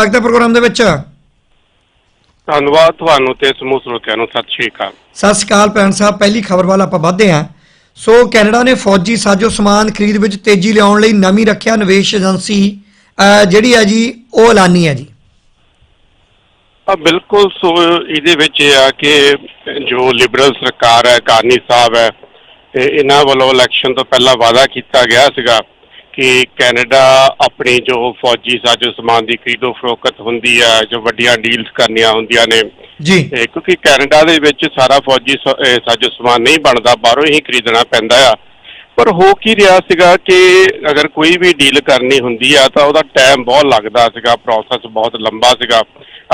ਸਵਾਗਤ ਹੈ ਪ੍ਰੋਗਰਾਮ ਦੇ ਵਿੱਚ। ਧੰਨਵਾਦ ਤੁਹਾਨੂੰ ਤੇ ਸਮੂਹ ਸਰੋਤਿਆਂ ਨੂੰ। ਸਤਿ ਸ਼੍ਰੀ ਅਕਾਲ। ਸਤਿ ਸ਼੍ਰੀ ਅਕਾਲ ਭੈਣ ਸਾਹਿਬ ਪਹਿਲੀ ਖਬਰ ਵੱਲ ਆਪਾਂ ਵਧਦੇ ਹਾਂ। ਸੋ ਕੈਨੇਡਾ ਨੇ ਫੌਜੀ ਸਾਜੋ ਸਮਾਨ ਖਰੀਦ ਵਿੱਚ ਤੇਜ਼ੀ ਲਿਆਉਣ ਲਈ ਨਵੀਂ ਰੱਖਿਆ ਨਿਵੇਸ਼ ਏਜੰਸੀ ਜਿਹੜੀ ਹੈ ਜੀ ਉਹ ਐਲਾਨੀ ਹੈ ਜੀ। ਆ ਬਿਲਕੁਲ ਸੋ ਇਹਦੇ ਵਿੱਚ ਇਹ ਆ ਕਿ ਜੋ ਲਿਬਰਲ ਸਰਕਾਰ ਹੈ ਕਾਰਨੀ ਸਾਹਿਬ ਹੈ ਤੇ ਇਹਨਾਂ ਵੱਲੋਂ ਇਲੈਕਸ਼ਨ ਤੋਂ ਪਹਿਲਾਂ ਵਾਅਦਾ ਕੀਤਾ ਗਿਆ ਸੀਗਾ। ਕਿ ਕੈਨੇਡਾ ਆਪਣੀ ਜੋ ਫੌਜੀ ਸਾਜੋ ਸਮਾਨ ਦੀ ਖਰੀਦੋ ਫਰੋਖਤ ਹੁੰਦੀ ਹੈ ਜੋ ਵੱਡੀਆਂ ਡੀਲਸ ਕਰਨੀਆਂ ਹੁੰਦੀਆਂ ਨੇ। ਜੀ। ਕਿਉਂਕਿ ਕੈਨੇਡਾ ਦੇ ਵਿੱਚ ਸਾਰਾ ਫੌਜੀ ਸਾਜੋ ਸਮਾਨ ਨਹੀਂ ਬਣਦਾ ਬਾਹਰੋਂ ਹੀ ਖਰੀਦਣਾ ਪੈਂਦਾ ਆ। ਪਰ ਹੋ ਕੀ ਰਿਹਾ ਸੀਗਾ ਕਿ ਅਗਰ ਕੋਈ ਵੀ ਡੀਲ ਕਰਨੀ ਹੁੰਦੀ ਆ ਤਾਂ ਉਹਦਾ ਟਾਈਮ ਬਹੁਤ ਲੱਗਦਾ ਸੀਗਾ ਪ੍ਰੋਸੈਸ ਬਹੁਤ ਲੰਬਾ ਸੀਗਾ।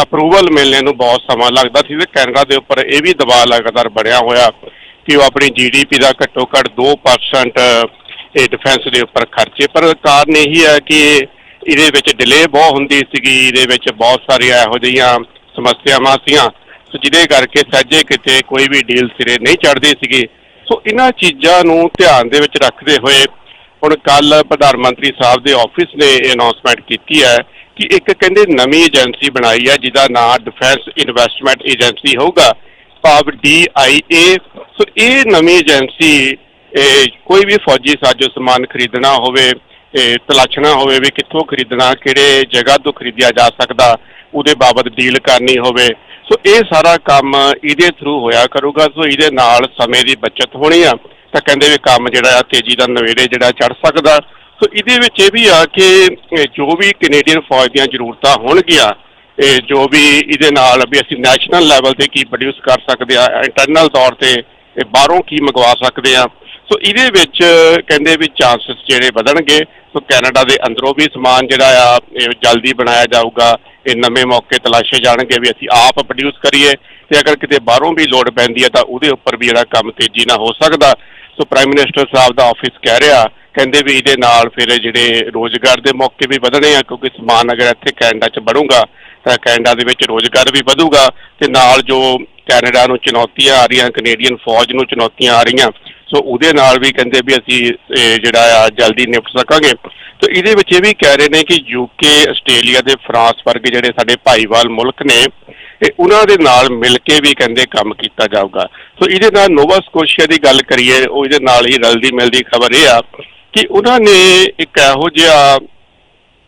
ਅਪਰੂਵਲ ਮਿਲਣੇ ਨੂੰ ਬਹੁਤ ਸਮਾਂ ਲੱਗਦਾ ਸੀ ਤੇ ਕੈਨੇਡਾ ਦੇ ਉੱਪਰ ਇਹ ਵੀ ਦਬਾਅ ਲਗਾਤਾਰ ਬਣਿਆ ਹੋਇਆ ਕਿ ਉਹ ਆਪਣੀ ਜੀਡੀਪੀ ਦਾ ਘੱਟੋ ਘੱਟ 2% ਇਹ ਡਿਫੈਂਸ ਦੇ ਉੱਪਰ ਖਰਚੇ, ਪਰ ਕਾਰਨ ਇਹੀ ਹੈ ਕਿ ਇਹਦੇ ਵਿੱਚ ਡਿਲੇ ਬਹੁਤ ਹੁੰਦੀ ਸੀਗੀ, ਇਹਦੇ ਵਿੱਚ ਬਹੁਤ ਸਾਰੀਆਂ ਇਹੋ ਜਿਹੀਆਂ ਸਮੱਸਿਆਵਾਂ ਸੀਆਂ। ਸੋ ਜਿਹਦੇ ਕਰਕੇ ਸਹਿਜੇ ਕਿਤੇ ਕੋਈ ਵੀ ਡੀਲ ਸਿਰੇ ਨਹੀਂ ਚੜਦੀ ਸੀਗੀ। ਸੋ ਇਹਨਾਂ ਚੀਜ਼ਾਂ ਨੂੰ ਧਿਆਨ ਦੇ ਵਿੱਚ ਰੱਖਦੇ ਹੋਏ ਹੁਣ ਕੱਲ ਪ੍ਰਧਾਨ ਮੰਤਰੀ ਸਾਹਿਬ ਦੇ ਆਫਿਸ ਨੇ ਇਹ ਅਨਾਉਂਸਮੈਂਟ ਕੀਤੀ ਹੈ ਕਿ ਇੱਕ ਕਹਿੰਦੇ ਨਵੀਂ ਏਜੰਸੀ ਬਣਾਈ ਹੈ, ਜਿਹਦਾ ਨਾਮ ਡਿਫੈਂਸ ਇਨਵੈਸਟਮੈਂਟ ਏਜੰਸੀ ਹੋਊਗਾ, ਭਾਵ DIA ਸੋ ਇਹ ਨਵੀਂ ਏਜੰਸੀ ਕੋਈ ਵੀ ਫੌਜੀ ਸਾਜੋ ਸਮਾਨ ਖਰੀਦਣਾ ਹੋਵੇ ਇਹ ਤਲਾਸ਼ਣਾ ਹੋਵੇ ਵੀ ਕਿੱਥੋਂ ਖਰੀਦਣਾ, ਕਿਹੜੇ ਜਗ੍ਹਾ ਤੋਂ ਖਰੀਦਿਆ ਜਾ ਸਕਦਾ, ਉਹਦੇ ਬਾਬਤ ਡੀਲ ਕਰਨੀ ਹੋਵੇ। ਸੋ ਇਹ ਸਾਰਾ ਕੰਮ ਇਹਦੇ ਥਰੂ ਹੋਇਆ ਕਰੂਗਾ। ਸੋ ਇਹਦੇ ਨਾਲ ਸਮੇਂ ਦੀ ਬਚਤ ਹੋਣੀ ਆ। ਤਾਂ ਕਹਿੰਦੇ ਵੀ ਕੰਮ ਜਿਹੜਾ ਆ, ਤੇਜ਼ੀ ਦਾ ਨਵੇੜੇ ਜਿਹੜਾ ਚੜ ਸਕਦਾ। ਸੋ ਇਹਦੇ ਵਿੱਚ ਇਹ ਵੀ ਆ ਕਿ ਜੋ ਵੀ ਕੈਨੇਡੀਅਨ ਫੌਜ ਦੀਆਂ ਜ਼ਰੂਰਤਾਂ ਹੋਣਗੀਆਂ, ਇਹ ਜੋ ਵੀ ਇਹਦੇ ਨਾਲ ਵੀ ਅਸੀਂ ਨੈਸ਼ਨਲ ਲੈਵਲ ਤੇ ਕੀ ਪ੍ਰੋਡਿਊਸ ਕਰ ਸਕਦੇ ਆ ਇੰਟਰਨਲ ਤੌਰ ਤੇ ਇਹ ਬਾਹਰੋਂ ਕੀ ਮੰਗਵਾ ਸਕਦੇ ਆ ਸੋ ਇਹਦੇ ਵਿੱਚ ਕਹਿੰਦੇ ਵੀ ਚਾਂਸਸ ਜਿਹੜੇ ਵਧਣਗੇ, ਸੋ ਕੈਨੇਡਾ ਦੇ ਅੰਦਰੋਂ ਵੀ ਸਮਾਨ ਜਿਹੜਾ ਆ, ਇਹ ਜਲਦੀ ਬਣਾਇਆ ਜਾਊਗਾ, ਇਹ ਨਵੇਂ ਮੌਕੇ ਤਲਾਸ਼ੇ ਜਾਣਗੇ ਵੀ ਅਸੀਂ ਆਪ ਪ੍ਰੋਡਿਊਸ ਕਰੀਏ, ਤੇ ਅਗਰ ਕਿਤੇ ਬਾਹਰੋਂ ਵੀ ਲੋਡ ਪੈਂਦੀ ਹੈ ਤਾਂ ਉਹਦੇ ਉੱਪਰ ਵੀ ਜਿਹੜਾ ਕੰਮ ਤੇਜ਼ੀ ਨਾਲ ਹੋ ਸਕਦਾ। ਸੋ ਪ੍ਰਾਈਮ ਮਿਨਿਸਟਰ ਸਾਹਿਬ ਦਾ ਆਫਿਸ ਕਹਿ ਰਿਹਾ, ਕਹਿੰਦੇ ਵੀ ਇਹਦੇ ਨਾਲ ਫਿਰ ਜਿਹੜੇ ਰੋਜ਼ਗਾਰ ਦੇ ਮੌਕੇ ਵੀ ਵਧਣੇ ਆ, ਕਿਉਂਕਿ ਸਮਾਨ ਅਗਰ ਇੱਥੇ ਕੈਨੇਡਾ 'ਚ ਬਣੂਗਾ, ਤਾਂ ਕੈਨੇਡਾ ਦੇ ਵਿੱਚ ਰੋਜ਼ਗਾਰ ਵੀ ਵਧੂਗਾ, ਤੇ ਨਾਲ ਜੋ ਕੈਨੇਡਾ ਨੂੰ ਚੁਣੌਤੀਆਂ ਆ ਰਹੀਆਂ ਕੈਨੇਡੀਅਨ ਫੌਜ ਨੂੰ ਚੁਣੌਤੀਆਂ ਆ ਰਹੀਆਂ ਸੋ ਉਹਦੇ ਨਾਲ ਵੀ ਕਹਿੰਦੇ ਵੀ ਅਸੀਂ ਜਿਹੜਾ ਆ ਜਲਦੀ ਨਿਪਟ ਸਕਾਂਗੇ। ਤੋ ਇਹਦੇ ਵਿੱਚ ਇਹ ਵੀ ਕਹਿ ਰਹੇ ਨੇ ਕਿ ਯੂਕੇ ਆਸਟ੍ਰੇਲੀਆ ਦੇ ਫਰਾਂਸ ਵਰਗੇ ਜਿਹੜੇ ਸਾਡੇ ਭਾਈਵਾਲ ਮੁਲਕ ਨੇ ਇਹ ਉਹਨਾਂ ਦੇ ਨਾਲ ਮਿਲ ਕੇ ਵੀ ਕਹਿੰਦੇ ਕੰਮ ਕੀਤਾ ਜਾਊਗਾ। ਸੋ ਇਹਦੇ ਨਾਲ ਨੋਵਾ ਸਕੋਸ਼ੀਆ ਦੀ ਗੱਲ ਕਰੀਏ ਉਹ ਇਹਦੇ ਨਾਲ ਹੀ ਰਲਦੀ ਮਿਲਦੀ ਖਬਰ ਇਹ ਆ ਕਿ ਉਹਨਾਂ ਨੇ ਇੱਕ ਇਹੋ ਜਿਹਾ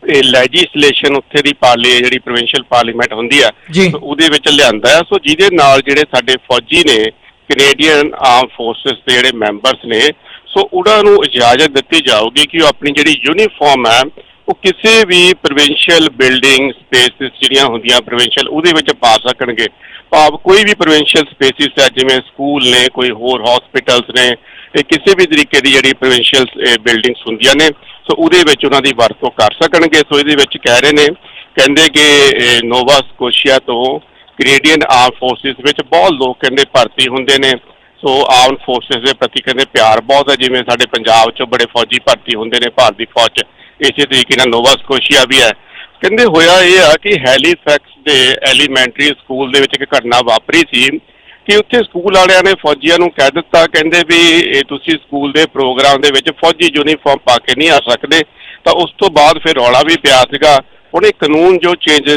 ਇਹ ਲੈਜਿਸਲੇਸ਼ਨ ਉੱਥੇ ਦੀ ਪਾਰਲੀ ਜਿਹੜੀ ਪ੍ਰੋਵਿੰਸ਼ੀਅਲ ਪਾਰਲੀਮੈਂਟ ਹੁੰਦੀ ਆ। ਸੋ ਉਹਦੇ ਵਿੱਚ ਲਿਆਂਦਾ ਹੈ ਸੋ ਜਿਹਦੇ ਨਾਲ ਜਿਹੜੇ ਸਾਡੇ ਫੌਜੀ ਨੇ ਕੈਨੇਡੀਅਨ ਆਰਮ ਫੋਰਸਸ ਦੇ ਜਿਹੜੇ ਮੈਂਬਰਸ ਨੇ, ਸੋ ਉਹਨਾਂ ਨੂੰ ਇਜਾਜ਼ਤ ਦਿੱਤੀ ਜਾਊਗੀ ਕਿ ਉਹ ਆਪਣੀ ਜਿਹੜੀ ਯੂਨੀਫਾਰਮ ਹੈ, ਉਹ ਕਿਸੇ ਵੀ ਪ੍ਰੋਵਿੰਸ਼ੀਅਲ ਬਿਲਡਿੰਗ ਸਪੇਸਿਸ ਜਿਹੜੀਆਂ ਹੁੰਦੀਆਂ ਪ੍ਰੋਵਿੰਸ਼ੀਅਲ ਉਹਦੇ ਵਿੱਚ ਪਾ ਸਕਣਗੇ। ਭਾਵ ਕੋਈ ਵੀ ਪ੍ਰੋਵਿੰਸ਼ੀਅਲ ਸਪੇਸਿਸ ਹੈ, ਜਿਵੇਂ ਸਕੂਲ ਨੇ, ਕੋਈ ਹੋਰ ਹਸਪੀਟਲਸ ਨੇ, ਇਹ ਕਿਸੇ ਵੀ ਤਰੀਕੇ ਦੀ ਜਿਹੜੀ ਪ੍ਰੋਵਿੰਸ਼ੀਅਲ ਬਿਲਡਿੰਗਸ ਹੁੰਦੀਆਂ ਨੇ, ਸੋ ਉਹਦੇ ਵਿੱਚ ਉਹਨਾਂ ਦੀ ਵਰਤੋਂ ਕਰ ਸਕਣਗੇ। ਸੋ ਇਹਦੇ ਵਿੱਚ ਕਹਿ ਰਹੇ ਨੇ, ਕਹਿੰਦੇ ਕਿ ਨੋਵਾ ਸਕੋਸ਼ੀਆ ਤੋਂ ਕੈਨੇਡੀਅਨ ਆਰਮ ਫੋਰਸਿਸ ਵਿੱਚ ਬਹੁਤ ਲੋਕ ਕਹਿੰਦੇ ਭਰਤੀ ਹੁੰਦੇ ਨੇ। ਸੋ ਆਰਮ ਫੋਰਸਿਸ ਦੇ ਪ੍ਰਤੀ ਕਹਿੰਦੇ ਪਿਆਰ ਬਹੁਤ ਹੈ। ਜਿਵੇਂ ਸਾਡੇ ਪੰਜਾਬ 'ਚੋਂ ਬੜੇ ਫੌਜੀ ਭਰਤੀ ਹੁੰਦੇ ਨੇ, ਭਾਰਤੀ ਫੌਜ 'ਚ। ਇਸੇ ਤਰੀਕੇ ਨਾਲ ਨੋਵਾ ਸਕੋਸ਼ੀਆ ਵੀ ਹੈ। ਕਹਿੰਦੇ ਹੋਇਆ ਇਹ ਆ ਕਿ ਹੈਲੀਫੈਕਸ ਦੇ ਐਲੀਮੈਂਟਰੀ ਸਕੂਲ ਦੇ ਵਿੱਚ ਇੱਕ ਘਟਨਾ ਵਾਪਰੀ ਸੀ ਕਿ ਉੱਥੇ ਸਕੂਲ ਵਾਲਿਆਂ ਨੇ ਫੌਜੀਆਂ ਨੂੰ ਕਹਿ ਦਿੱਤਾ, ਕਹਿੰਦੇ ਵੀ ਇਹ ਤੁਸੀਂ ਸਕੂਲ ਦੇ ਪ੍ਰੋਗਰਾਮ ਦੇ ਵਿੱਚ ਫੌਜੀ ਯੂਨੀਫਾਰਮ ਪਾ ਕੇ ਨਹੀਂ ਆ ਸਕਦੇ। ਤਾਂ ਉਸ ਤੋਂ ਬਾਅਦ ਫਿਰ ਰੌਲਾ ਵੀ ਪਿਆ ਸੀਗਾ। ਉਹਨੇ ਕਾਨੂੰਨ ਜੋ ਚੇਂਜ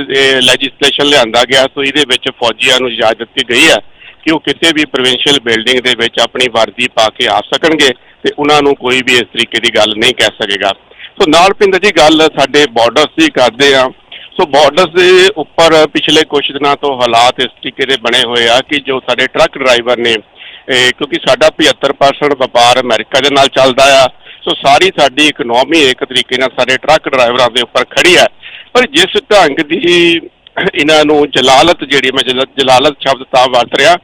ਲੈਜਿਸਲੇਸ਼ਨ ਲਿਆਂਦਾ ਗਿਆ, ਸੋ ਇਹਦੇ ਵਿੱਚ ਫੌਜੀਆਂ ਨੂੰ ਇਜਾਜ਼ਤ ਦਿੱਤੀ ਗਈ ਹੈ ਕਿ ਉਹ ਕਿਸੇ ਵੀ ਪ੍ਰੋਵਿੰਸ਼ੀਅਲ ਬਿਲਡਿੰਗ ਦੇ ਵਿੱਚ ਆਪਣੀ ਵਰਦੀ ਪਾ ਕੇ ਆ ਸਕਣਗੇ ਤੇ ਉਹਨਾਂ ਨੂੰ ਕੋਈ ਵੀ ਇਸ ਤਰੀਕੇ ਦੀ ਗੱਲ ਨਹੀਂ ਕਹਿ ਸਕੇਗਾ। ਸੋ ਨਾਲ ਪਿੰਡ ਜੀ ਗੱਲ ਸਾਡੇ ਬਾਰਡਰਸ ਦੀ ਕਰਦੇ ਆ ਸੋ ਬਾਰਡਰਸ ਦੇ ਉੱਪਰ ਪਿਛਲੇ ਕੁਝ ਦਿਨਾਂ ਤੋਂ ਹਾਲਾਤ ਇਸ ਤਰੀਕੇ ਦੇ ਬਣੇ ਹੋਏ ਆ ਕਿ ਜੋ ਸਾਡੇ ਟਰੱਕ ਡਰਾਈਵਰ ਨੇ ਕਿਉਂਕਿ ਸਾਡਾ 75% ਵਪਾਰ ਅਮਰੀਕਾ ਦੇ ਨਾਲ ਚੱਲਦਾ ਆ। ਸੋ ਸਾਰੀ ਸਾਡੀ ਇਕਨੋਮੀ ਇੱਕ ਤਰੀਕੇ ਨਾਲ ਸਾਡੇ ਟਰੱਕ ਡਰਾਈਵਰਾਂ ਦੇ ਉੱਪਰ ਖੜੀ ਹੈ। ਪਰ ਜਿਸ ਢੰਗ ਦੀ ਇਹਨਾਂ ਨੂੰ ਜਲਾਲਤ ਜਿਹੜੀ ਮੈਂ ਜਲਾ- ਜਲਾਲਤ ਸ਼ਬਦ ਤਾਂ ਵਰਤ ਰਿਹਾ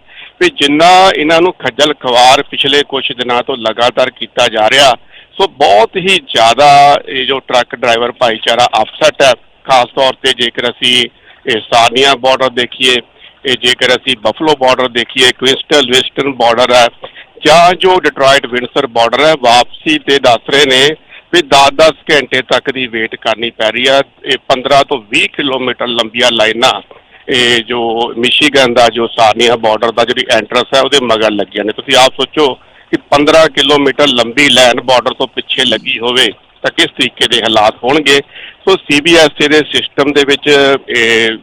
ਵੀ ਜਿੰਨਾ ਇਹਨਾਂ ਨੂੰ ਖੱਜਲ ਖਵਾਰ ਪਿਛਲੇ ਕੁਝ ਦਿਨਾਂ ਤੋਂ ਲਗਾਤਾਰ ਕੀਤਾ ਜਾ ਰਿਹਾ, ਸੋ ਬਹੁਤ ਹੀ ਜ਼ਿਆਦਾ ਇਹ ਜੋ ਟਰੱਕ ਡਰਾਈਵਰ ਭਾਈਚਾਰਾ ਅਫਸੈਟ ਹੈ। ਖਾਸ ਤੌਰ ਤੇ ਜੇਕਰ ਅਸੀਂ ਇਹ ਸਾਰਨੀਆ ਬਾਰਡਰ ਦੇਖੀਏ, ਇਹ ਜੇਕਰ ਅਸੀਂ ਬਫਲੋ ਬਾਰਡਰ ਦੇਖੀਏ ਕ੍ਰਿਸਟਲ ਵੈਸਟਰਨ ਬਾਰਡਰ ਹੈ ਜਾਂ ਜੋ ਡਿਟਰੋਇਟ ਵਿੰਸਰ ਬਾਰਡਰ ਹੈ, ਵਾਪਸੀ ਤੇ ਦੱਸ ਰਹੇ ਨੇ ਵੀ 10-10 ਘੰਟੇ ਤੱਕ ਦੀ ਵੇਟ ਕਰਨੀ ਪੈ ਰਹੀ ਆ। ਇਹ 15 ਤੋਂ 20 ਕਿਲੋਮੀਟਰ ਲੰਬੀਆਂ ਲਾਈਨਾਂ, ਇਹ ਜੋ ਮਿਸ਼ੀਗਨ ਦਾ, ਜੋ ਸਾਰਨੀਆ ਬਾਰਡਰ ਦਾ ਜਿਹੜੀ ਐਂਟਰੈਂਸ ਹੈ, ਉਹਦੇ ਮਗਰ ਲੱਗੀਆਂ ਨੇ। ਤੁਸੀਂ ਆਪ ਸੋਚੋ ਕਿ 15 ਕਿਲੋਮੀਟਰ ਲੰਬੀ ਲਾਈਨ ਬਾਰਡਰ ਤੋਂ ਪਿੱਛੇ ਲੱਗੀ ਹੋਵੇ, ਤਾਂ ਕਿਸ ਤਰੀਕੇ ਦੇ ਹਾਲਾਤ ਹੋਣਗੇ? ਸੋ ਸੀਬੀਐਸਈ ਦੇ ਸਿਸਟਮ ਦੇ ਵਿੱਚ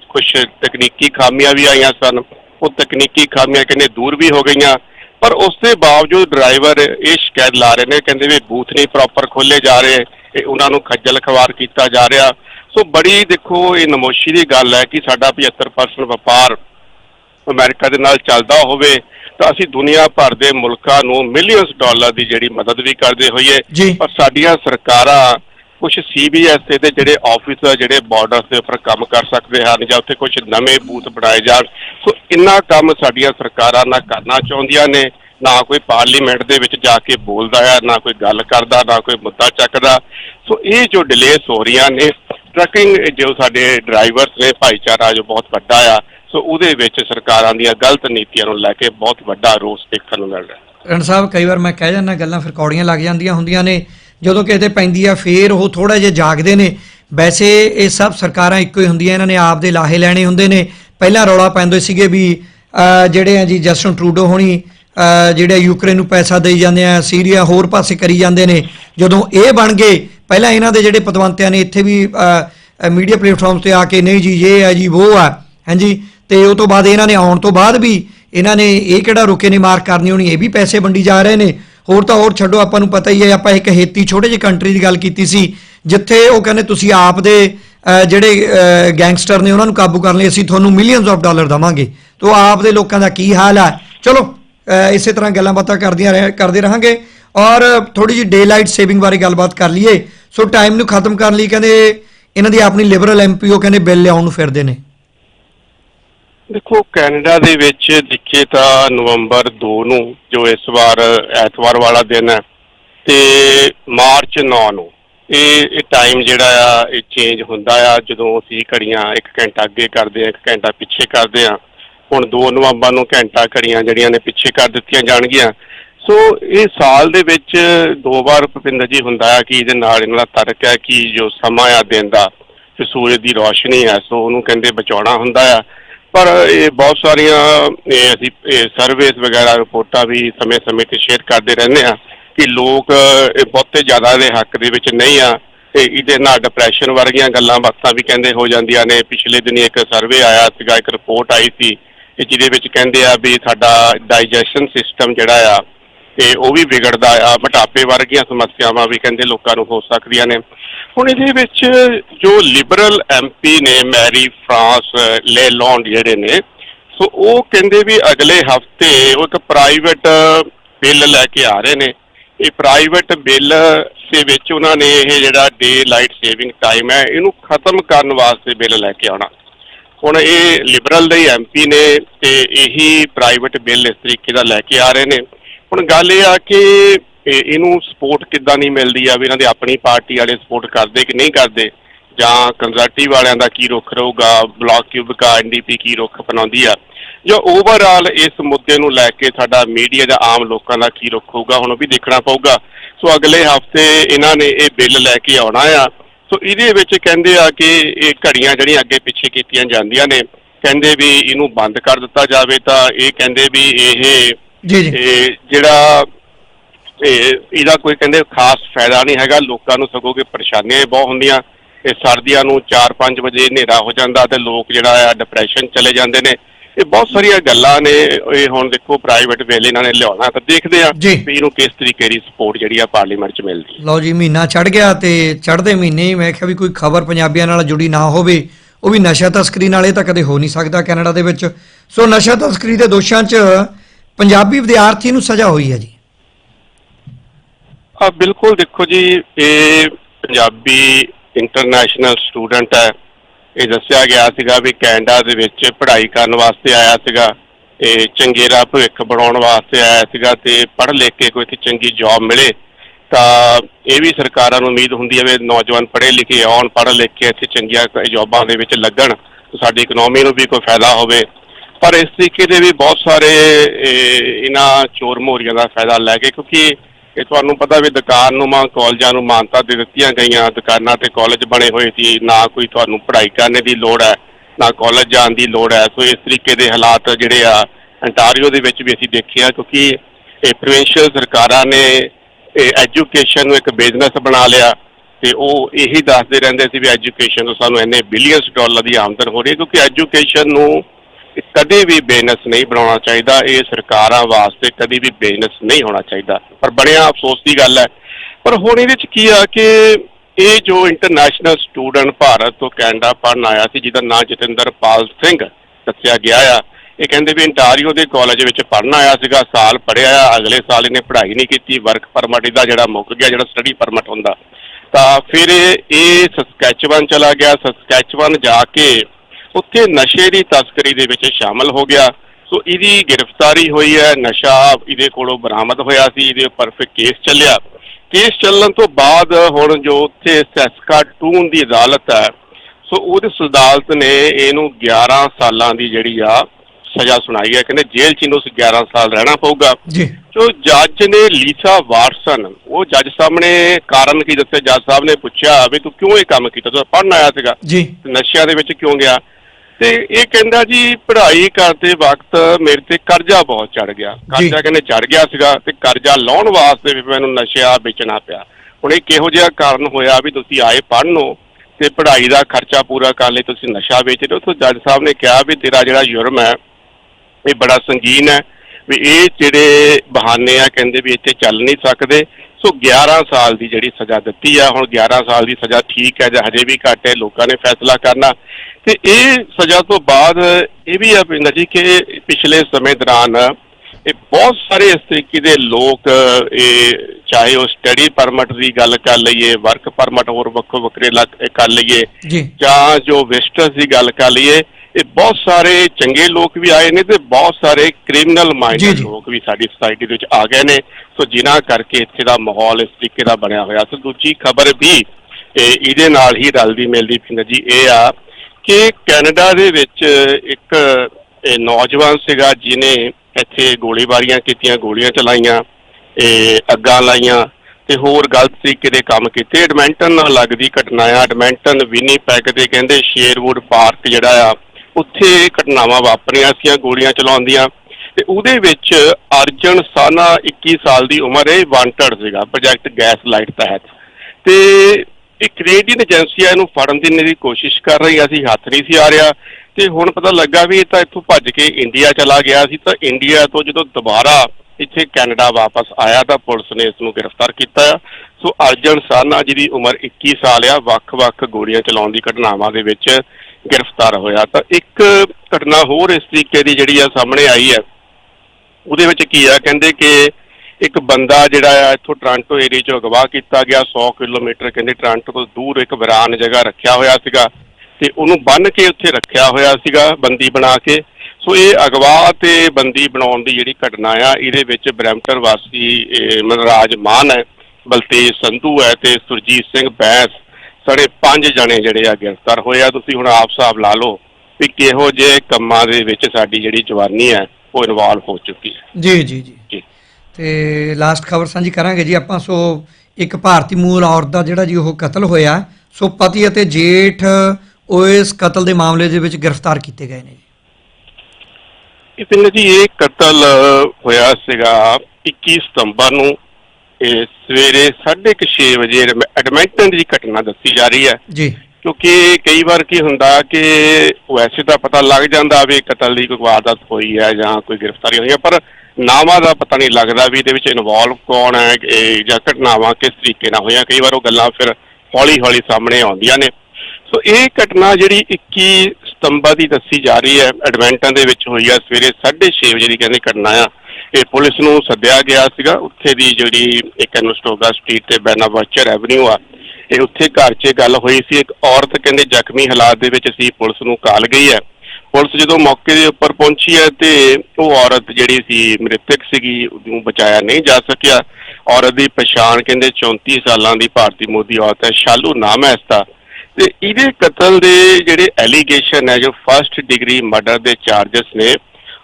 ਕੁਝ ਤਕਨੀਕੀ ਖਾਮੀਆਂ ਵੀ ਆਈਆਂ ਸਨ। ਉਹ ਤਕਨੀਕੀ ਖਾਮੀਆਂ ਕਹਿੰਦੇ ਦੂਰ ਵੀ ਹੋ ਗਈਆਂ। ਪਰ ਉਸ ਦੇ ਬਾਵਜੂਦ ਡਰਾਈਵਰ ਇਹ ਸ਼ਿਕਾਇਤ ਲਾ ਰਹੇ ਨੇ ਕਹਿੰਦੇ ਵੀ ਬੂਥ ਨਹੀਂ ਪ੍ਰੋਪਰ ਖੋਲੇ ਜਾ ਰਹੇ ਇਹ ਉਹਨਾਂ ਨੂੰ ਖੱਜਲ ਖਵਾਰ ਕੀਤਾ ਜਾ ਰਿਹਾ ਸੋ ਬੜੀ ਦੇਖੋ ਇਹ ਨਮੋਸ਼ੀ ਦੀ ਗੱਲ ਹੈ ਕਿ ਸਾਡਾ 75% ਵਪਾਰ ਅਮਰੀਕਾ ਦੇ ਨਾਲ ਚੱਲਦਾ ਹੋਵੇ ਤਾਂ ਅਸੀਂ ਦੁਨੀਆ ਭਰ ਦੇ ਮੁਲਕਾਂ ਨੂੰ ਮਿਲੀਅਨਸ ਡਾਲਰ ਦੀ ਜਿਹੜੀ ਮਦਦ ਵੀ ਕਰਦੇ ਹੋਈਏ। ਪਰ ਸਾਡੀਆਂ ਸਰਕਾਰਾਂ ਕੁਝ ਸੀਬੀਐਸਈ ਦੇ ਜਿਹੜੇ ਆਫਿਸਰ ਜਿਹੜੇ ਬਾਰਡਰਸ ਦੇ ਉੱਪਰ ਕੰਮ ਕਰ ਸਕਦੇ ਹਨ ਜਾਂ ਉੱਥੇ ਕੁਝ ਨਵੇਂ ਬੂਥ ਬਣਾਏ ਜਾਣ। ਸੋ ਇੰਨਾ ਕੰਮ ਸਾਡੀਆਂ ਸਰਕਾਰਾਂ ਨਾ ਕਰਨਾ ਚਾਹੁੰਦੀਆਂ ਨੇ, ਨਾ ਕੋਈ ਪਾਰਲੀਮੈਂਟ ਦੇ ਵਿੱਚ ਜਾ ਕੇ ਬੋਲਦਾ ਹੈ ਨਾ ਕੋਈ ਗੱਲ ਕਰਦਾ, ਨਾ ਕੋਈ ਮੁੱਦਾ ਚੱਕਦਾ। ਸੋ ਇਹ ਜੋ ਡਿਲੇਸ ਹੋ ਰਹੀਆਂ ਨੇ ਟਰੱਕਿੰਗ ਜੋ ਸਾਡੇ ਡਰਾਈਵਰਸ ਨੇ, ਭਾਈਚਾਰਾ ਜੋ ਬਹੁਤ ਵੱਡਾ ਆ, ਸੋ ਉਹਦੇ ਵਿੱਚ ਸਰਕਾਰਾਂ ਦੀਆਂ ਗਲਤ ਨੀਤੀਆਂ ਨੂੰ ਲੈ ਕੇ ਬਹੁਤ ਵੱਡਾ ਰੋਸ ਦੇਖਣ ਨੂੰ ਮਿਲ ਰਿਹਾ। ਰਣ ਸਾਹਿਬ, ਕਈ ਵਾਰ ਮੈਂ ਕਹਿ ਜਾਂਦਾ, ਗੱਲਾਂ ਫਿਰ ਕੌੜੀਆਂ ਲੱਗ ਜਾਂਦੀਆਂ ਹੁੰਦੀਆਂ ਨੇ। ਜਦੋਂ ਕਿਸੇ ਤੇ ਪੈਂਦੀ ਆ, ਫੇਰ ਉਹ ਥੋੜਾ ਜਿਹਾ ਜਾਗਦੇ ਨੇ। ਵੈਸੇ ਇਹ ਸਭ ਸਰਕਾਰਾਂ ਇੱਕੋ ਹੀ ਹੁੰਦੀਆਂ, ਇਹਨਾਂ ਨੇ ਆਪ ਦੇ ਲਾਹੇ ਲੈਣੇ ਹੁੰਦੇ ਨੇ। ਪਹਿਲਾਂ ਰੌਲਾ ਪੈਂਦੇ ਸੀਗੇ ਵੀ ਜਿਹੜੇ ਆ ਜੀ ਜਸਟਨ ਟਰੂਡੋ ਹੋਣੀ ਜਿਹੜੇ ਯੂਕਰੇਨ ਨੂੰ ਪੈਸਾ ਦੇਈ ਜਾਂਦੇ ਆ, ਸੀਰੀਆ ਹੋਰ ਪਾਸੇ ਕਰੀ ਜਾਂਦੇ ਨੇ। ਜਦੋਂ ਇਹ ਬਣ ਗਏ, ਪਹਿਲਾਂ ਇਹਨਾਂ ਦੇ ਜਿਹੜੇ ਪਤਵੰਤਿਆਂ ਨੇ ਇੱਥੇ ਵੀ ਮੀਡੀਆ ਪਲੇਟਫਾਰਮ ਤੇ ਆ ਕੇ, ਨਹੀਂ ਜੀ, ਇਹ ਹੈ ਜੀ, ਉਹ ਆ, ਹਾਂਜੀ? ਤੇ ਉਹ ਤੋਂ ਬਾਅਦ ਇਹਨਾਂ ਨੇ ਆਉਣ ਤੋਂ ਬਾਅਦ ਵੀ, ਇਹਨਾਂ ਨੇ ਇਹ ਕਿਹੜਾ ਰੁਕੇ ਨੇ ਮਾਰ ਕਰਨੀ ਹੋਣੀ, ਇਹ ਵੀ ਪੈਸੇ ਵੰਡੀ ਜਾ ਰਹੇ ਨੇ। ਹੋਰ ਤਾਂ ਹੋਰ ਛੱਡੋ, ਆਪਾਂ ਨੂੰ ਪਤਾ ਹੀ ਹੈ, ਆਪਾਂ ਇੱਕ ਹੇਤੀ ਛੋਟੇ ਜਿਹੇ ਕੰਟਰੀ ਦੀ ਗੱਲ ਕੀਤੀ ਸੀ, ਜਿੱਥੇ ਉਹ ਕਹਿੰਦੇ ਤੁਸੀਂ ਆਪ ਦੇ ਜਿਹੜੇ ਗੈਂਗਸਟਰ ਨੇ ਉਹਨਾਂ ਨੂੰ ਕਾਬੂ ਕਰਨ ਲਈ ਅਸੀਂ ਤੁਹਾਨੂੰ ਮਿਲੀਅਨਸ ਆਫ ਡਾਲਰ ਦਵਾਂਗੇ। ਤੋਂ ਆਪ ਦੇ ਲੋਕਾਂ ਦਾ ਕੀ ਹਾਲ ਹੈ? ਚਲੋ ਇਸੇ ਤਰ੍ਹਾਂ ਗੱਲਾਂ ਬਾਤਾਂ ਕਰਦੀਆਂ ਰਹਿ- ਕਰਦੇ ਰਹਾਂਗੇ। ਔਰ ਥੋੜੀ ਜਿਹੀ ਡੇ ਲਾਈਟ ਸੇਵਿੰਗ ਬਾਰੇ ਗੱਲਬਾਤ ਕਰ ਲਈਏ। ਸੋ ਟਾਈਮ ਨੂੰ ਖਤਮ ਕਰਨ ਲਈ ਕਹਿੰਦੇ, ਇਹਨਾਂ ਦੀ ਆਪਣੀ ਲਿਬਰਲ ਐਮਪੀਓ ਕਹਿੰਦੇ, ਬਿੱਲ ਲਿਆਉਣ ਨੂੰ ਫਿਰਦੇ ਨੇ। ਦੇਖੋ, ਕੈਨੇਡਾ ਦੇ ਵਿੱਚ ਦੇਖੀਏ ਤਾਂ ਨਵੰਬਰ 2 ਨੂੰ ਜੋ ਇਸ ਵਾਰ ਐਤਵਾਰ ਵਾਲਾ ਦਿਨ ਹੈ ਤੇ ਮਾਰਚ 9 ਨੂੰ, ਇਹ ਇਹ ਟਾਈਮ ਜਿਹੜਾ ਆ, ਇਹ ਚੇਂਜ ਹੁੰਦਾ ਆ। ਜਦੋਂ ਅਸੀਂ ਘੜੀਆਂ 1 ਘੰਟਾ ਅੱਗੇ ਕਰਦੇ ਆ 1 ਘੰਟਾ ਪਿੱਛੇ ਕਰਦੇ ਆ ਹੁਣ 2 ਨਵੰਬਰ ਨੂੰ ਘੰਟਾ ਘੜੀਆਂ ਜਿਹੜੀਆਂ ਨੇ ਪਿੱਛੇ ਕਰ ਦਿੱਤੀਆਂ ਜਾਣਗੀਆਂ। ਸੋ ਇਹ ਸਾਲ ਦੇ ਵਿੱਚ ਦੋ ਵਾਰ ਭੁਪਿੰਦਰ ਜੀ ਹੁੰਦਾ ਆ ਕਿ ਇਹਦੇ ਨਾਲ ਇਹਨਾਂ ਦਾ ਤਰਕ ਹੈ ਕਿ ਜੋ ਸਮਾਂ ਆ ਦਿਨ ਦਾ, ਤੇ ਸੂਰਜ ਦੀ ਰੋਸ਼ਨੀ ਹੈ, ਸੋ ਉਹਨੂੰ ਕਹਿੰਦੇ ਬਚਾਉਣਾ ਹੁੰਦਾ ਆ। ਪਰ ਇਹ ਬਹੁਤ ਸਾਰੀਆਂ, ਇਹ ਅਸੀਂ ਸਰਵੇਸ ਵਗੈਰਾ, ਰਿਪੋਰਟਾਂ ਵੀ ਸਮੇਂ-ਸਮੇਂ ਤੇ ਸ਼ੇਅਰ ਕਰਦੇ ਰਹਿੰਦੇ ਆ ਕਿ ਲੋਕ, ਇਹ ਬਹੁਤੇ ਜ਼ਿਆਦਾ ਦੇ ਹੱਕ ਦੇ ਵਿੱਚ ਨਹੀਂ ਆ। ਤੇ ਇਹਦੇ ਨਾਲ ਡਿਪਰੈਸ਼ਨ ਵਰਗੀਆਂ ਗੱਲਾਂ ਬਾਤਾਂ ਵੀ ਕਹਿੰਦੇ ਹੋ ਜਾਂਦੀਆਂ ਨੇ। ਪਿਛਲੇ ਦਿਨੀ ਇੱਕ ਸਰਵੇ ਆਇਆ ਸੀਗਾ, ਇੱਕ ਰਿਪੋਰਟ ਆਈ ਸੀ ਜਿਹਦੇ ਵਿੱਚ ਕਹਿੰਦੇ ਆ ਵੀ ਸਾਡਾ ਡਾਈਜੈਸ਼ਨ ਸਿਸਟਮ ਜਿਹੜਾ ਆ ਤੇ ਉਹ ਵੀ ਵਿਗੜਦਾ ਆ। ਮੋਟਾਪੇ ਵਰਗੀਆਂ ਸਮੱਸਿਆਵਾਂ ਵੀ ਕਹਿੰਦੇ ਲੋਕਾਂ ਨੂੰ ਹੋ ਸਕਦੀਆਂ ਨੇ। ਹੁਣ ਇਹਦੇ ਵਿੱਚ ਜੋ ਲਿਬਰਲ ਐਮਪੀ ਨੇ ਮੈਰੀ ਫਰਾਂਸ ਲੈ ਲੌਂਡ ਜਿਹੜੇ ਨੇ, ਸੋ ਉਹ ਕਹਿੰਦੇ ਵੀ ਅਗਲੇ ਹਫ਼ਤੇ ਉਹ ਇੱਕ ਪ੍ਰਾਈਵੇਟ ਬਿੱਲ ਲੈ ਕੇ ਆ ਰਹੇ ਨੇ। ਇਹ ਪ੍ਰਾਈਵੇਟ ਬਿੱਲ ਦੇ ਵਿੱਚ ਉਹਨਾਂ ਨੇ ਇਹ ਜਿਹੜਾ ਡੇ ਲਾਈਟ ਸੇਵਿੰਗ ਟਾਈਮ ਹੈ, ਇਹਨੂੰ ਖਤਮ ਕਰਨ ਵਾਸਤੇ ਬਿੱਲ ਲੈ ਕੇ ਆਉਣਾ। ਹੁਣ ਇਹ ਲਿਬਰਲ ਦੇ ਐਮਪੀ ਨੇ ਤੇ ਇਹੀ ਪ੍ਰਾਈਵੇਟ ਬਿੱਲ ਇਸ ਤਰੀਕੇ ਦਾ ਲੈ ਕੇ ਆ ਰਹੇ ਨੇ। ਹੁਣ ਗੱਲ ਇਹ ਆ ਕਿ ਇਹ- ਇਹਨੂੰ ਸਪੋਰਟ ਕਿੱਦਾਂ ਨਹੀਂ ਮਿਲਦੀ ਆ ਵੀ ਇਹਨਾਂ ਦੇ ਆਪਣੀ ਪਾਰਟੀ ਵਾਲੇ ਸਪੋਰਟ ਕਰਦੇ ਕਿ ਨਹੀਂ ਕਰਦੇ? ਜਾਂ ਕੰਜ਼ਰਵੇਟਿਵ ਵਾਲਿਆਂ ਦਾ ਕੀ ਰੁਖ ਰਹੂਗਾ? ਬਲਾਕ ਕਿਊਬਿਕਾ ਐਨਡੀਪੀ ਕੀ ਰੁਖ ਅਪਣਾਉਂਦੀ ਆ? ਜੋ ਓਵਰਆਲ ਇਸ ਮੁੱਦੇ ਨੂੰ ਲੈ ਕੇ ਸਾਡਾ ਮੀਡੀਆ ਜਾਂ ਆਮ ਲੋਕਾਂ ਦਾ ਕੀ ਰੁਖ ਹੋਊਗਾ ਹੁਣ ਉਹ ਵੀ ਦੇਖਣਾ ਪਊਗਾ। ਸੋ ਅਗਲੇ ਹਫ਼ਤੇ ਇਹਨਾਂ ਨੇ ਇਹ ਬਿੱਲ ਲੈ ਕੇ ਆਉਣਾ ਆ। ਸੋ ਇਹਦੇ ਵਿੱਚ ਕਹਿੰਦੇ ਆ ਕਿ ਇਹ ਘੜੀਆਂ ਜਿਹੜੀਆਂ ਅੱਗੇ ਪਿੱਛੇ ਕੀਤੀਆਂ ਜਾਂਦੀਆਂ ਨੇ ਕਹਿੰਦੇ ਵੀ ਇਹਨੂੰ ਬੰਦ ਕਰ ਦਿੱਤਾ ਜਾਵੇ ਤਾਂ ਇਹ ਕਹਿੰਦੇ ਵੀ ਇਹ ਜੀ ਜੀ। ਇਹ ਜਿਹੜਾ ਇਹ ਇਹਦਾ ਕੋਈ ਕਹਿੰਦੇ ਖਾਸ ਫਾਇਦਾ ਨਹੀਂ ਹੈਗਾ। ਲੋਕਾਂ ਨੂੰ ਸਗੋਂ ਕਿ ਪਰੇਸ਼ਾਨੀਆਂ ਹੀ ਬਹੁਤ ਹੁੰਦੀਆਂ। ਇਹ ਸਰਦੀਆਂ ਨੂੰ 4-5 ਵਜੇ ਹਨੇਰਾ ਹੋ ਜਾਂਦਾ ਤੇ ਲੋਕ ਜਿਹੜਾ ਆ ਡਿਪਰੈਸ਼ਨ ਚਲੇ ਜਾਂਦੇ ਨੇ। ਇਹ ਬਹੁਤ ਸਾਰੀਆਂ ਗੱਲਾਂ ਨੇ। ਇਹ ਹੁਣ ਦੇਖੋ ਪ੍ਰਾਈਵੇਟ ਬਿੱਲ ਇਹਨਾਂ ਨੇ ਲਿਆਉਣਾ ਤਾਂ ਦੇਖਦੇ ਆ। ਵੀ ਇਹਨੂੰ ਕਿਸ ਤਰੀਕੇ ਦੀ ਸਪੋਰਟ ਜਿਹੜੀ ਆ ਪਾਰਲੀਮੈਂਟ 'ਚ ਮਿਲਦੀ ਲਓ ਜੀ ਮਹੀਨਾ ਚੜ ਗਿਆ ਤੇ ਚੜ੍ਹਦੇ ਮਹੀਨੇ ਹੀ ਮੈਂ ਕਿਹਾ ਵੀ ਕੋਈ ਖਬਰ ਪੰਜਾਬੀਆਂ ਨਾਲ ਜੁੜੀ ਨਾ ਹੋਵੇ ਉਹ ਵੀ ਨਸ਼ਾ ਤਸਕਰੀ ਨਾਲ ਇਹ ਤਾਂ ਕਦੇ ਹੋ ਨਹੀਂ ਸਕਦਾ ਕੈਨੇਡਾ ਦੇ ਵਿੱਚ। ਸੋ ਨਸ਼ਾ ਤਸਕਰੀ ਦੇ ਦੋਸ਼ਾਂ 'ਚ ਪੰਜਾਬੀ ਵਿਦਿਆਰਥੀ ਨੂੰ ਸਜ਼ਾ ਹੋਈ ਹੈ ਜੀ। ਬਿਲਕੁਲ ਦੇਖੋ ਜੀ, ਇਹ ਪੰਜਾਬੀ ਇੰਟਰਨੈਸ਼ਨਲ ਸਟੂਡੈਂਟ ਹੈ। ਇਹ ਦੱਸਿਆ ਗਿਆ ਸੀਗਾ ਵੀ ਕੈਨੇਡਾ ਦੇ ਵਿੱਚ ਪੜ੍ਹਾਈ ਕਰਨ ਵਾਸਤੇ ਆਇਆ ਸੀਗਾ। ਇਹ ਚੰਗੇਰਾ ਭਵਿੱਖ ਬਣਾਉਣ ਵਾਸਤੇ ਆਇਆ ਸੀਗਾ ਤੇ ਪੜ੍ਹ ਲਿਖ ਕੇ ਕੋਈ ਇੱਥੇ ਚੰਗੀ ਜੌਬ ਮਿਲੇ, ਤਾਂ ਇਹ ਵੀ ਸਰਕਾਰਾਂ ਨੂੰ ਉਮੀਦ ਹੁੰਦੀ ਹੈ ਵੀ ਨੌਜਵਾਨ ਪੜ੍ਹੇ ਲਿਖੇ ਆਉਣ, ਪੜ੍ਹ ਲਿਖ ਕੇ ਇੱਥੇ ਚੰਗੀਆਂ ਕ- ਜੌਬਾਂ ਦੇ ਵਿੱਚ ਲੱਗਣ ਸਾਡੀ ਇਕਨੋਮੀ ਨੂੰ ਵੀ ਕੋਈ ਫਾਇਦਾ ਹੋਵੇ। ਪਰ ਇਸ ਤਰੀਕੇ ਦੇ ਵੀ ਬਹੁਤ ਸਾਰੇ ਇਹਨਾਂ ਚੋਰ ਮੋਰੀਆਂ ਦਾ ਫਾਇਦਾ ਲੈ ਕੇ, ਕਿਉਂਕਿ ਇਹ ਤੁਹਾਨੂੰ ਪਤਾ ਵੀ ਦੁਕਾਨ ਨੂੰ ਮਾਂ, ਕਾਲਜਾਂ ਨੂੰ ਮਾਨਤਾ ਦੇ ਦਿੱਤੀਆਂ ਗਈਆਂ। ਦੁਕਾਨਾਂ ਤੇ ਕਾਲਜ ਬਣੇ ਹੋਏ ਸੀ। ਨਾ ਕੋਈ ਤੁਹਾਨੂੰ ਪੜ੍ਹਾਈ ਕਰਨ ਦੀ ਲੋੜ ਹੈ, ਨਾ ਕਾਲਜ ਜਾਣ ਦੀ ਲੋੜ ਹੈ। ਸੋ ਇਸ ਤਰੀਕੇ ਦੇ ਹਾਲਾਤ ਜਿਹੜੇ ਆ ਅੰਟਾਰੀਓ ਦੇ ਵਿੱਚ ਵੀ ਅਸੀਂ ਦੇਖਿਆ ਕਿਉਂਕਿ ਇਹ ਪ੍ਰੋਵਿੰਸ਼ੀਅਲ ਸਰਕਾਰਾਂ ਨੇ ਇਹ ਐਜੂਕੇਸ਼ਨ ਨੂੰ ਇੱਕ ਬਿਜ਼ਨਸ ਬਣਾ ਲਿਆ ਤੇ ਉਹ ਇਹੀ ਦੱਸਦੇ ਰਹਿੰਦੇ ਸੀ ਵੀ ਐਜੂਕੇਸ਼ਨ ਤੋਂ ਸਾਨੂੰ ਇੰਨੇ ਬਿਲੀਅਨਸ ਡਾਲਰ ਦੀ ਆਮਦਨ ਹੋ ਰਹੀ ਹੈ ਕਿਉਂਕਿ ਐਜੂਕੇਸ਼ਨ ਨੂੰ ਕਦੇ ਵੀ ਬਿਜ਼ਨਸ ਨਹੀਂ ਬਣਾਉਣਾ ਚਾਹੀਦਾ, ਇਹ ਸਰਕਾਰਾਂ ਵਾਸਤੇ ਕਦੇ ਵੀ ਬਿਜ਼ਨਸ ਨਹੀਂ ਹੋਣਾ ਚਾਹੀਦਾ। ਪਰ ਬੜਿਆ ਅਫਸੋਸ ਦੀ ਗੱਲ ਹੈ। ਪਰ ਹੁਣ ਇਹਦੇ ਚ ਕੀ ਆ ਕਿ ਇਹ ਜੋ ਇੰਟਰਨੈਸ਼ਨਲ ਸਟੂਡੈਂਟ ਭਾਰਤ ਤੋਂ ਕੈਨੇਡਾ ਪੜ੍ਹਨ ਆਇਆ ਸੀ, ਜਿਹਦਾ ਨਾਂ ਜਤਿੰਦਰ ਪਾਲ ਸਿੰਘ ਦੱਸਿਆ ਗਿਆ ਆ, ਇਹ ਕਹਿੰਦੇ ਵੀ ਇੰਟਾਰੀਓ ਦੇ ਕਾਲਜ ਵਿੱਚ ਪੜ੍ਹਨ ਆਇਆ ਸੀਗਾ, ਸਾਲ ਪੜ੍ਹਿਆ ਆ, ਅਗਲੇ ਸਾਲ ਇਹਨੇ ਪੜ੍ਹਾਈ ਨਹੀਂ ਕੀਤੀ ਵਰਕ ਪਰਮਿਟ ਇਹਦਾ ਜਿਹੜਾ ਮੁੱਕ ਗਿਆ, ਜਿਹੜਾ ਸਟੱਡੀ ਪਰਮਿਟ ਹੁੰਦਾ। ਤਾਂ ਫਿਰ ਇਹ ਇਹ ਸਸਕੈਚਵਨ ਚਲਾ ਗਿਆ ਸਸਕੈਚਵਨ ਜਾ ਕੇ ਉੱਥੇ ਨਸ਼ੇ ਦੀ ਤਸਕਰੀ ਦੇ ਵਿੱਚ ਸ਼ਾਮਲ ਹੋ ਗਿਆ। ਸੋ ਇਹਦੀ ਗ੍ਰਿਫਤਾਰੀ ਹੋਈ ਹੈ। ਨਸ਼ਾ ਇਹਦੇ ਕੋਲੋਂ ਬਰਾਮਦ ਹੋਇਆ ਸੀ। ਇਹਦੇ ਉੱਪਰ ਫਿਰ ਕੇਸ ਚੱਲਿਆ। ਕੇਸ ਚੱਲਣ ਤੋਂ ਬਾਅਦ ਹੁਣ ਜੋ ਉੱਥੇ ਸੈਸਕਾ ਟੂਨ ਦੀ ਅਦਾਲਤ ਹੈ ਸੋ ਉਹਦੇ ਅਦਾਲਤ ਨੇ ਇਹਨੂੰ 11 ਸਾਲਾਂ ਦੀ ਜਿਹੜੀ ਆ ਸਜ਼ਾ ਸੁਣਾਈ ਹੈ। ਕਹਿੰਦੇ ਜੇਲ੍ਹ 'ਚ ਇਹਨੂੰ 11 ਸਾਲ ਰਹਿਣਾ ਪਊਗਾ। ਜੀ। ਜੋ ਜੱਜ ਨੇ ਲੀਸਾ ਵਾਟਸਨ ਉਹ ਜੱਜ ਸਾਹਮਣੇ ਕਾਰਨ ਕੀ ਦੱਸਿਆ ਜੱਜ ਸਾਹਿਬ ਨੇ ਪੁੱਛਿਆ ਵੀ ਤੂੰ ਕਿਉਂ ਇਹ ਕੰਮ ਕੀਤਾ? ਤੂੰ ਪੜ੍ਹਨ ਆਇਆ ਸੀਗਾ। ਜੀ। ਨਸ਼ਿਆਂ ਦੇ ਵਿੱਚ ਕਿਉਂ ਗਿਆ? ਤੇ ਇਹ ਕਹਿੰਦਾ ਜੀ ਪੜ੍ਹਾਈ ਕਰਦੇ ਵਕਤ ਮੇਰੇ ਤੇ ਕਰਜ਼ਾ ਬਹੁਤ ਚੜ ਗਿਆ। ਕਰਜ਼ਾ ਕਹਿੰਦੇ ਚੜ ਗਿਆ ਸੀਗਾ ਤੇ ਕਰਜ਼ਾ ਲਾਉਣ ਵਾਸਤੇ ਵੀ ਮੈਨੂੰ ਨਸ਼ਾ ਵੇਚਣਾ ਪਿਆ। ਹੁਣ ਇਹ ਕਿਹੋ ਜਿਹਾ ਕਾਰਨ ਹੋਇਆ ਵੀ ਤੁਸੀਂ ਆਏ ਪੜ੍ਹਨੋ ਤੇ ਪੜ੍ਹਾਈ ਦਾ ਖਰਚਾ ਪੂਰਾ ਕਰਨ ਲਈ ਤੁਸੀਂ ਨਸ਼ਾ ਵੇਚ ਰਹੇ ਹੋ? ਤਾਂ ਜੱਜ ਸਾਹਿਬ ਨੇ ਕਿਹਾ ਵੀ ਤੇਰਾ ਜਿਹੜਾ ਜੁਰਮ ਹੈ ਇਹ ਬੜਾ ਸੰਗੀਨ ਹੈ ਵੀ ਇਹ ਜਿਹੜੇ ਬਹਾਨੇ ਆ ਕਹਿੰਦੇ ਵੀ ਇੱਥੇ ਚੱਲ ਨਹੀਂ ਸਕਦੇ। ਸੋ 11 ਸਾਲ ਦੀ ਜਿਹੜੀ ਸਜ਼ਾ ਦਿੱਤੀ ਆ ਹੁਣ 11 ਸਾਲ ਦੀ ਸਜ਼ਾ ਠੀਕ ਹੈ ਜਾਂ ਹਜੇ ਵੀ ਘੱਟ ਹੈ ਲੋਕਾਂ ਨੇ ਫੈਸਲਾ ਕਰਨਾ। ਤੇ ਇਹ ਸਜ਼ਾ ਤੋਂ ਬਾਅਦ ਇਹ ਵੀ ਆ ਪਿੰਦਰ ਜੀ ਕਿ ਪਿਛਲੇ ਸਮੇਂ ਦੌਰਾਨ ਇਹ ਬਹੁਤ ਸਾਰੇ ਇਸ ਤਰੀਕੇ ਦੇ ਲੋਕ ਇਹ ਚਾਹੇ ਉਹ ਸਟੱਡੀ ਪਰਮਿਟ ਦੀ ਗੱਲ ਕਰ ਲਈਏ ਵਰਕ ਪਰਮਿਟ ਹੋਰ ਵੱਖੋ ਵੱਖਰੇ ਲੱਗ ਕਰ ਲਈਏ ਜੀ। ਜਾਂ ਵਿਜ਼ਟਰਸ ਦੀ ਗੱਲ ਕਰ ਲਈਏ ਇਹ ਬਹੁਤ ਸਾਰੇ ਚੰਗੇ ਲੋਕ ਵੀ ਆਏ ਨੇ ਤੇ ਬਹੁਤ ਸਾਰੇ ਕ੍ਰਿਮੀਨਲ ਮਾਈਂਡਡ। ਲੋਕ ਵੀ ਸਾਡੀ ਸੋਸਾਇਟੀ ਦੇ ਵਿੱਚ ਆ ਗਏ ਨੇ। ਸੋ ਜਿਨ੍ਹਾਂ ਕਰਕੇ ਇੱਥੇ ਦਾ ਮਾਹੌਲ ਇਸ ਤਰੀਕੇ ਦਾ ਬਣਿਆ ਹੋਇਆ। ਸੋ ਦੂਜੀ ਖਬਰ ਵੀ ਇਹ ਇਹਦੇ ਨਾਲ ਹੀ ਰਲਦੀ ਮਿਲਦੀ ਫਿੰਦਰ ਜੀ ਇਹ ਆ ਕਿ ਕੈਨੇਡਾ ਦੇ ਵਿੱਚ ਇੱਕ ਨੌਜਵਾਨ ਸੀਗਾ ਜਿਨੇ ਇੱਥੇ ਗੋਲੀਬਾਰੀਆਂ ਕੀਤੀਆਂ, ਗੋਲੀਆਂ ਚਲਾਈਆਂ, ਇਹ ਅੱਗਾਂ ਲਾਈਆਂ ਤੇ ਹੋਰ ਗਲਤ ਤਰੀਕੇ ਦੇ ਕੰਮ ਕੀਤੇ। ਐਡਮਿੰਟਨ ਨਾਲ ਲੱਗਦੀ ਘਟਨਾ ਆ। ਐਡਮਿੰਟਨ ਵਿਨੀਪੈਗ ਦੇ ਕਹਿੰਦੇ ਸ਼ੇਰਵੁੱਡ ਪਾਰਕ ਜਿਹੜਾ ਆ, ਉੱਥੇ ਇਹ ਘਟਨਾਵਾਂ ਵਾਪਰੀਆਂ ਸੀਆਂ, ਗੋਲੀਆਂ ਚਲਾਉਂਦੀਆਂ। ਤੇ ਉਹਦੇ ਵਿੱਚ ਅਰਜਨ ਸਾਨਾ 21 ਸਾਲ ਦੀ ਉਮਰ ਹੈ ਵਾਂਟਡ ਸੀਗਾ, ਪ੍ਰੋਜੈਕਟ ਗੈਸ ਲਾਈਟ ਤਹਿਤ। ਤੇ ਇਹ ਕੈਨੇਡੀਅਨ ਏਜੰਸੀਆਂ ਇਹਨੂੰ ਫੜਨ ਦੀ ਮੇਰੀ ਕੋਸ਼ਿਸ਼ ਕਰ ਰਹੀ ਆ, ਅਸੀਂ ਹੱਥ ਨਹੀਂ ਸੀ ਆ ਰਿਹਾ। ਤੇ ਹੁਣ ਪਤਾ ਲੱਗਾ ਵੀ ਇਹ ਤਾਂ ਇੱਥੋਂ ਭੱਜ ਕੇ ਇੰਡੀਆ ਚਲਾ ਗਿਆ। ਸੀ ਤਾਂ ਇੰਡੀਆ ਤੋਂ ਜਦੋਂ ਦੁਬਾਰਾ ਇੱਥੇ ਕੈਨੇਡਾ ਵਾਪਸ ਆਇਆ ਤਾਂ ਪੁਲਿਸ ਨੇ ਇਸ ਨੂੰ ਗ੍ਰਿਫਤਾਰ ਕੀਤਾ। ਆ ਸੋ ਅਰਜਨ ਸਾਨਾ ਜਿਹਦੀ ਉਮਰ 21 ਸਾਲ ਆ ਵੱਖ-ਵੱਖ ਗੋਲੀਆਂ ਚਲਾਉਣ ਦੀ ਘਟਨਾਵਾਂ ਦੇ ਵਿੱਚ ਗ੍ਰਿਫਤਾਰ ਹੋਇਆ। ਤਾਂ ਇੱਕ ਘਟਨਾ ਹੋਰ ਇਸ ਤਰੀਕੇ ਦੀ ਜਿਹੜੀ ਆ ਸਾਹਮਣੇ ਆਈ ਹੈ ਉਹਦੇ ਵਿੱਚ ਕੀ ਆ ਕਹਿੰਦੇ ਕਿ ਇੱਕ ਬੰਦਾ ਜਿਹੜਾ ਆ ਇੱਥੋਂ ਟ੍ਰਾਂਟੋ ਏਰੀਆ ਚੋਂ ਅਗਵਾ ਕੀਤਾ ਗਿਆ 100 ਕਿਲੋਮੀਟਰ ਕਹਿੰਦੇ ਟ੍ਰਾਂਟੋ ਤੋਂ ਦੂਰ ਇੱਕ ਵਿਰਾਨ ਜਗ੍ਹਾ ਰੱਖਿਆ ਹੋਇਆ ਸੀਗਾ ਤੇ ਉਹਨੂੰ ਬੰਨ ਕੇ ਉੱਥੇ ਰੱਖਿਆ ਹੋਇਆ ਸੀਗਾ ਬੰਦੀ ਬਣਾ ਕੇ। ਸੋ ਇਹ ਅਗਵਾ ਤੇ ਬੰਦੀ ਬਣਾਉਣ ਦੀ ਜਿਹੜੀ ਘਟਨਾ ਆ ਇਹਦੇ ਵਿੱਚ ਬਰੈਂਪਟਨ ਵਾਸੀ ਮਨਰਾਜ ਮਾਨ ਹੈ ਬਲਤੇਜ ਸੰਧੂ ਹੈ ਤੇ ਸੁਰਜੀਤ ਸਿੰਘ ਬੈਂਸ ਸਾਡੇ ਪੰਜ ਜਣੇ ਜਿਹੜੇ ਆ ਗ੍ਰਿਫਤਾਰ ਹੋਏ ਆ। ਤੁਸੀਂ ਹੁਣ ਆਪ ਹਿਸਾਬ ਲਾ ਲਓ ਵੀ ਕਿਹੋ ਜਿਹੇ ਕੰਮਾਂ ਦੇ ਵਿੱਚ ਸਾਡੀ ਜਿਹੜੀ ਜਵਾਨੀ ਹੈ ਉਹ ਇਨਵੋਲਵ ਹੋ ਚੁੱਕੀ ਹੈ। ਜੀ ਜੀ। ਜੀ। ਤੇ ਲਾਸਟ ਖਬਰ ਸਾਂਝੀ ਕਰਾਂਗੇ ਜੀ ਆਪਾਂ ਸੋ ਇੱਕ ਭਾਰਤੀ ਮੂਲ ਔਰਤ ਦਾ ਜਿਹੜਾ ਜੀ ਉਹ ਕਤਲ ਹੋਇਆ ਸੋ ਪਤੀ ਅਤੇ ਜੇਠ ਉਹ ਇਸ ਕਤਲ ਦੇ ਮਾਮਲੇ ਦੇ ਵਿੱਚ ਗ੍ਰਿਫਤਾਰ ਕੀਤੇ ਗਏ ਨੇ ਜੀ। ਇਹ ਪਿੰਡ ਜੀ ਇਹ ਕਤਲ ਹੋਇਆ ਸੀਗਾ 21 ਸਤੰਬਰ ਨੂੰ ਇਹ ਸਵੇਰੇ 6:30 ਵਜੇ ਐਡਮਿੰਟਨ ਦੀ ਘਟਨਾ ਦੱਸੀ ਜਾ ਰਹੀ ਹੈ। ਜੀ। ਕਿਉਂਕਿ ਕਈ ਵਾਰ ਕੀ ਹੁੰਦਾ ਕਿ ਵੈਸੇ ਤਾਂ ਪਤਾ ਲੱਗ ਜਾਂਦਾ ਵੀ ਕਤਲ ਦੀ ਕੋਈ ਵਾਰਦਾਤ ਹੋਈ ਹੈ ਜਾਂ ਕੋਈ ਗ੍ਰਿਫਤਾਰੀ ਹੋਈ ਹੈ ਪਰ ਨਾਵਾਂ ਦਾ ਪਤਾ ਨਹੀਂ ਲੱਗਦਾ ਵੀ ਇਹਦੇ ਵਿੱਚ ਇਨਵੋਲਵ ਕੌਣ ਹੈ, ਇਹ ਜਾਂ ਘਟਨਾਵਾਂ ਕਿਸ ਤਰੀਕੇ ਨਾਲ ਹੋਈਆਂ। ਕਈ ਵਾਰ ਉਹ ਗੱਲਾਂ ਫਿਰ ਹੌਲੀ ਹੌਲੀ ਸਾਹਮਣੇ ਆਉਂਦੀਆਂ ਨੇ। ਸੋ ਇਹ ਘਟਨਾ ਜਿਹੜੀ 21 ਸਤੰਬਰ ਦੀ ਦੱਸੀ ਜਾ ਰਹੀ ਹੈ, ਐਡਵੈਂਟਾਂ ਦੇ ਵਿੱਚ ਹੋਈ ਆ ਸਵੇਰੇ 6:30 ਵਜੇ ਦੀ ਕਹਿੰਦੇ ਘਟਨਾ ਆ। ਇਹ ਪੁਲਿਸ ਨੂੰ ਸੱਦਿਆ ਗਿਆ ਸੀਗਾ। ਉੱਥੇ ਦੀ ਜਿਹੜੀ ਇੱਕ ਐਨਸਟੋਗਾ ਸਟਰੀਟ ਤੇ ਬੈਨਾਵਾਚਰ ਐਵਨਿਊ ਆ, ਇਹ ਉੱਥੇ ਘਰ 'ਚ ਗੱਲ ਹੋਈ ਸੀ। ਇੱਕ ਔਰਤ ਕਹਿੰਦੇ ਜ਼ਖਮੀ ਹਾਲਾਤ ਦੇ ਵਿੱਚ ਸੀ, ਪੁਲਿਸ ਨੂੰ ਕਾਲ ਗਈ ਹੈ। ਪੁਲਿਸ ਜਦੋਂ ਮੌਕੇ ਦੇ ਉੱਪਰ ਪਹੁੰਚੀ ਹੈ ਤੇ ਉਹ ਔਰਤ ਜਿਹੜੀ ਸੀ ਮ੍ਰਿਤਕ ਸੀਗੀ, ਉਹਨੂੰ ਬਚਾਇਆ ਨਹੀਂ ਜਾ ਸਕਿਆ। ਔਰਤ ਦੀ ਪਛਾਣ ਕਹਿੰਦੇ 34 ਸਾਲਾਂ ਦੀ ਭਾਰਤੀ ਮੋਦੀ ਔਰਤ ਹੈ, ਸ਼ਾਲੂ ਨਾਮ ਹੈ ਇਸ ਦਾ ਤੇ ਇਹਦੇ ਕਤਲ ਦੇ ਜਿਹੜੇ ਐਲੀਗੇਸ਼ਨ ਹੈ, ਜੋ ਫਰਸਟ ਡਿਗਰੀ ਮਰਡਰ ਦੇ ਚਾਰजेस ਨੇ,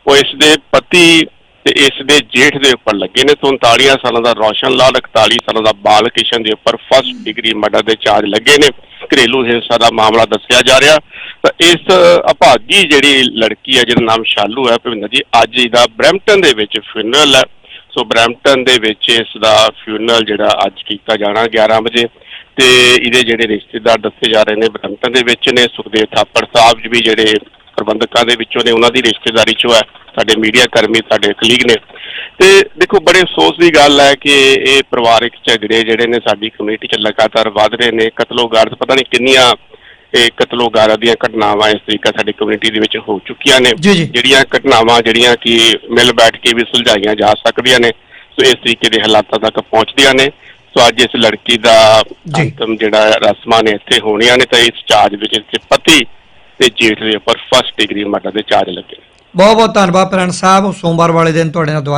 ਉਹ ਇਸ ਦੇ ਪਤੀ ਤੇ ਇਸ ਦੇ ਜੇਠ ਦੇ ਉੱਪਰ ਲੱਗੇ ਨੇ। 39 ਸਾਲਾਂ ਦਾ ਰੌਸ਼ਨ ਲਾਲ 41 ਸਾਲਾਂ ਦਾ ਬਾਲ ਕਿਸ਼ਨ ਦੇ ਉੱਪਰ ਫਸਟ ਡਿਗਰੀ ਮਰਡਰ ਦੇ ਚਾਰਜ ਲੱਗੇ ਨੇ। ਘਰੇਲੂ ਹਿੰਸਾ ਦਾ ਮਾਮਲਾ ਦੱਸਿਆ ਜਾ ਰਿਹਾ। ਤਾਂ ਇਸ ਅਭਾਗੀ ਜਿਹੜੀ ਲੜਕੀ ਹੈ, ਜਿਹਦਾ ਨਾਮ ਸ਼ਾਲੂ ਹੈ, ਭਵਿੰਦਰ ਜੀ, ਅੱਜ ਇਹਦਾ ਬ੍ਰੈਂਪਟਨ ਦੇ ਵਿੱਚ ਫਿਨਰਲ ਹੈ। ਸੋ ਬ੍ਰੈਂਪਟਨ ਦੇ ਵਿੱਚ ਇਸ ਦਾ ਫਿਊਨਰਲ ਜਿਹੜਾ ਅੱਜ ਕੀਤਾ ਜਾਣਾ 11 ਵਜੇ ਤੇ ਇਹਦੇ ਜਿਹੜੇ ਰਿਸ਼ਤੇਦਾਰ ਦੱਸੇ ਜਾ ਰਹੇ ਨੇ ਬਰੰਟਨ ਦੇ ਵਿੱਚ ਨੇ। ਸੁਖਦੇਵ ਥਾਪੜ ਸਾਹਿਬ ਵੀ ਜਿਹੜੇ ਪ੍ਰਬੰਧਕਾਂ ਦੇ ਵਿੱਚੋਂ ਨੇ, ਉਹਨਾਂ ਦੀ ਰਿਸ਼ਤੇਦਾਰੀ ਚੋਂ ਹੈ। ਸਾਡੇ ਮੀਡੀਆ ਕਰਮੀ, ਸਾਡੇ ਕਲੀਗ ਨੇ। ਤੇ ਦੇਖੋ, ਬੜੇ ਅਫਸੋਸ ਦੀ ਗੱਲ ਹੈ ਕਿ ਇਹ ਪਰਿਵਾਰਿਕ ਝਗੜੇ ਜਿਹੜੇ ਨੇ, ਸਾਡੀ ਕਮਿਊਨਿਟੀ 'ਚ ਲਗਾਤਾਰ ਵਧ ਰਹੇ ਨੇ। ਕਤਲੋਗਾਰਤ ਪਤਾ ਨਹੀਂ ਕਿੰਨੀਆਂ ਇਹ ਕਤਲੋਗਾਰਾਂ ਦੀਆਂ ਘਟਨਾਵਾਂ ਇਸ ਤਰੀਕਾ ਸਾਡੀ ਕਮਿਊਨਿਟੀ ਦੇ ਵਿੱਚ ਹੋ ਚੁੱਕੀਆਂ ਨੇ ਜੀ, ਜੀ। ਜਿਹੜੀਆਂ ਘਟਨਾਵਾਂ ਜਿਹੜੀਆਂ ਕਿ ਮਿਲ ਬੈਠ ਕੇ ਵੀ ਸੁਲਝਾਈਆਂ ਜਾ ਸਕਦੀਆਂ ਨੇ ਸੋ ਇਸ ਤਰੀਕੇ ਦੇ ਹਾਲਾਤਾਂ ਤੱਕ ਪਹੁੰਚਦੀਆਂ ਨੇ ਸੋ ਅੱਜ ਇਸ ਲੜਕੀ ਦਾ ਜੀ। ਅੰਤਮ ਜਿਹੜਾ ਰਸਮਾਂ ਨੇ ਇੱਥੇ ਹੋਣੀਆਂ ਨੇ ਤਾਂ ਇਸ ਚਾਰਜ ਵਿੱਚ ਇਸ ਦੇ ਪਤੀ ਤੇ ਜੇਠ ਦੇ ਉੱਪਰ ਫਸਟ ਡਿਗਰੀ ਮਰਡਰ ਦੇ ਚਾਰਜ ਲੱਗੇ ਨੇ ਬਹੁਤ ਬਹੁਤ ਧੰਨਵਾਦ ਪ੍ਰਣ ਸਾਹਿਬ ਸੋਮਵਾਰ ਵਾਲੇ ਦਿਨ ਤੁਹਾਡੇ ਨਾਲ ਦੁਬਾਰਾ